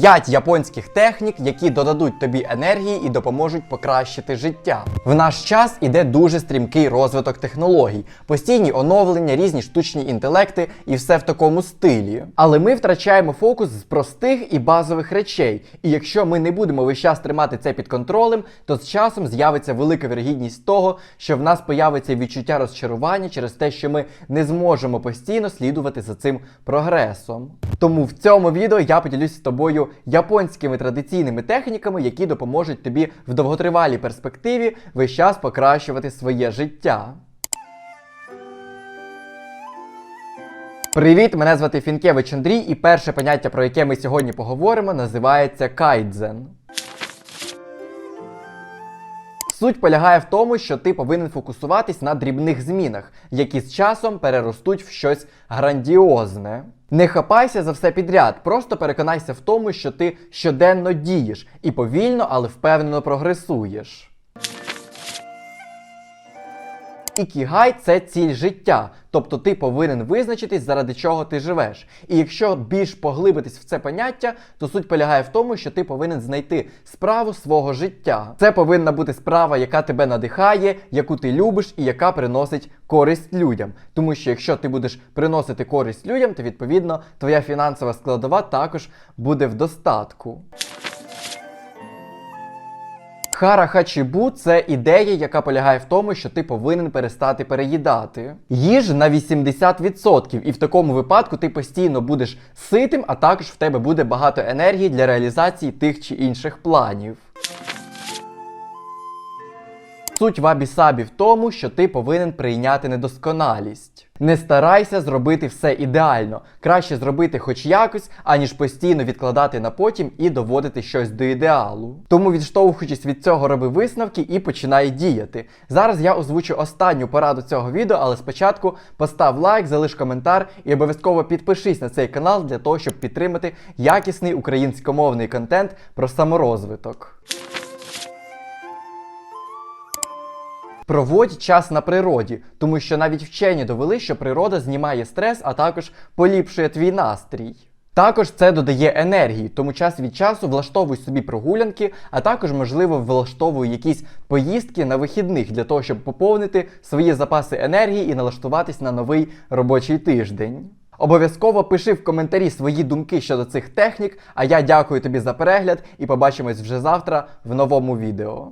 5 японських технік, які додадуть тобі енергії і допоможуть покращити життя. В наш час іде дуже стрімкий розвиток технологій, постійні оновлення, різні штучні інтелекти і все в такому стилі. Але ми втрачаємо фокус з простих і базових речей. І якщо ми не будемо весь час тримати це під контролем, то з часом з'явиться велика вірогідність того, що в нас появиться відчуття розчарування через те, що ми не зможемо постійно слідувати за цим прогресом. Тому в цьому відео я поділюсь з тобою японськими традиційними техніками, які допоможуть тобі в довготривалій перспективі весь час покращувати своє життя. Привіт, мене звати Фінкевич Андрій, і перше поняття, про яке ми сьогодні поговоримо, називається кайдзен. Суть полягає в тому, що ти повинен фокусуватись на дрібних змінах, які з часом переростуть в щось грандіозне. Не хапайся за все підряд, просто переконайся в тому, що ти щоденно дієш і повільно, але впевнено прогресуєш. Ікігай це ціль життя, тобто ти повинен визначитись, заради чого ти живеш. І якщо більш поглибитись в це поняття, то суть полягає в тому, що ти повинен знайти справу свого життя. Це повинна бути справа, яка тебе надихає, яку ти любиш і яка приносить користь людям. Тому що якщо ти будеш приносити користь людям, то відповідно твоя фінансова складова також буде в достатку. Хара Хачібу це ідея, яка полягає в тому, що ти повинен перестати переїдати. Їж на 80%, і в такому випадку ти постійно будеш ситим, а також в тебе буде багато енергії для реалізації тих чи інших планів. Суть вабі-сабі в тому, що ти повинен прийняти недосконалість. Не старайся зробити все ідеально. Краще зробити хоч якось, аніж постійно відкладати на потім і доводити щось до ідеалу. Тому, відштовхуючись від цього, роби висновки і починай діяти. Зараз я озвучу останню пораду цього відео, але спочатку постав лайк, залиш коментар і обов'язково підпишись на цей канал для того, щоб підтримати якісний українськомовний контент про саморозвиток. Проводь час на природі, тому що навіть вчені довели, що природа знімає стрес, а також поліпшує твій настрій. Також це додає енергії, тому час від часу влаштовуй собі прогулянки, а також, можливо, влаштовуй якісь поїздки на вихідних для того, щоб поповнити свої запаси енергії і налаштуватись на новий робочий тиждень. Обов'язково пиши в коментарі свої думки щодо цих технік, а я дякую тобі за перегляд і побачимось вже завтра в новому відео.